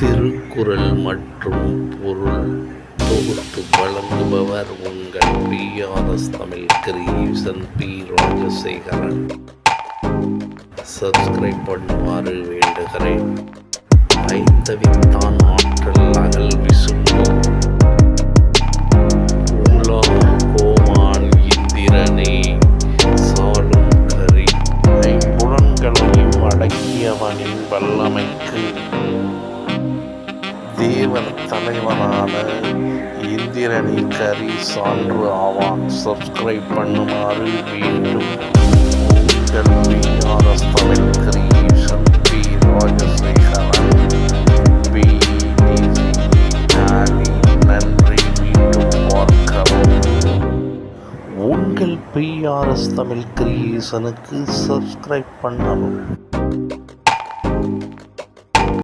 திருக்குறள் மற்றும் பொருள் தொகுத்து வழங்குபவர் உங்கள் BRS Tamil creation P Rajasekaran. Subscribe பண்ணுமாறு வேண்டுகிறேன். ஐந்தவித்தான் ஆற்றல் அகல் விசும்பு. கோமான் இந்திரனே. சாலும் கரி ஐம்புலன்களையும் அடக்கியவனின் வல்லமைக்கு தேவன் தலைவனான இந்திரனின் கரி சான்று ஆவான். சப்ஸ்கிரைப் பண்ணுமாறு வேண்டும். உங்கள் BRS Tamil creation P. Rajasekaran P நன்றி. மீண்டும் பார்க்கவும் உங்கள் பிஆர்எஸ் தமிழ் கிரியேஷனுக்கு சப்ஸ்கிரைப் பண்ணவும்